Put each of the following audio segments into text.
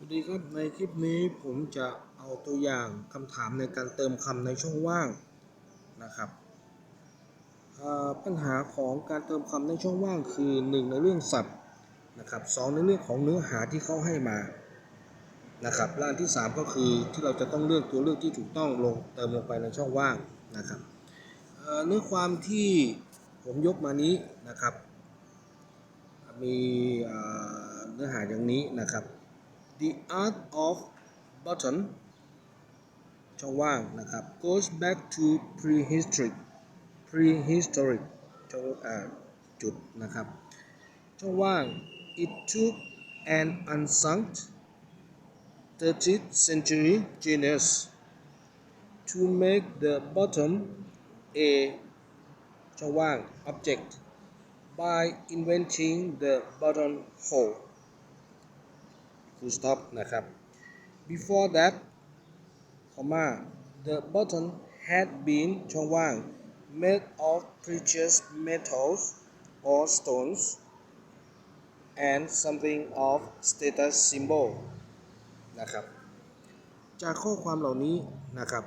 สวัสดีครับ ในคลิปนี้ผมจะเอาตัวอย่างคำถามในการเติมคำในช่องว่างนะครับปัญหาของการเติมคำในช่องว่างคือ 1 ในเรื่องศัพท์นะครับสในเรื่องของเนื้อหาที่เขาให้มานะครับและอันที่ 3 ก็คือที่เราจะต้องเลือกตัวเลือกที่ถูกต้องลงเติมลงไปในช่องว่างนะครับเนื้อความที่ผมยกมานี้นะครับ มีเนื้อหาอย่างนี้นะครับ The art of button ช่องว่างนะครับ goes back to prehistoric prehistoric ช่องอ่าจุดนะครับ ช่องว่าง it took an unsung 13th century genius to make the bottom a ช่องว่าง object by inventing the button hole Full stop นะครับ before that comma the button had been ช่องว่าง made of precious metals or stones and something of status symbol นะครับ จากข้อความเหล่านี้นะครับ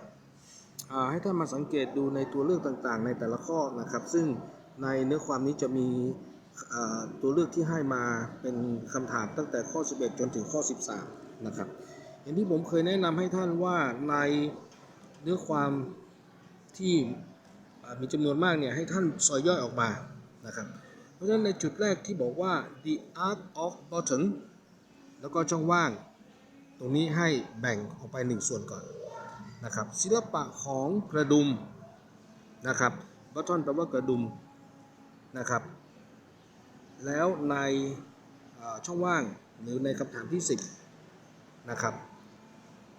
ให้ท่านมาสังเกตดูในตัวเลือกต่างๆ ในแต่ละข้อนะครับ ซึ่งในเนื้อความนี้จะมี ตัวเลือกที่ให้มาเป็นคำถามตั้งแต่ข้อ 11 จนถึงข้อ 13 นะครับ อย่างที่ผมเคยแนะนำให้ท่านว่าในเนื้อความที่มีจำนวนมากเนี่ยให้ท่านซอยย่อยออกมานะครับ เพราะฉะนั้นในจุดแรกที่บอกว่า the art of button แล้วก็ช่องว่าง ตรงนี้ให้แบ่งออกไปหนึ่งส่วนก่อนนะครับศิลปะของกระดุมนะครับบัตทอนแปลว่ากระดุมนะครับ แล้วในช่องว่างหรือในคำถามที่ 10 นะครับ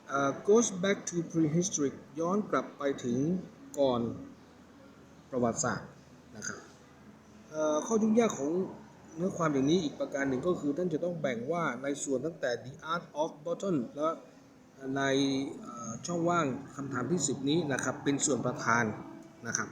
เอ่อ goes back to prehistoric ย้อนกลับไปถึงก่อนประวัติศาสตร์นะครับข้อยุ่งยากของเนื้อความอย่างนี้อีกประการหนึ่งก็คือท่านจะต้องแบ่งว่าในส่วนตั้งแต่ the art of button และในช่องว่างคำถามที่ 10 นี้นะครับเป็นส่วนประธานนะครับ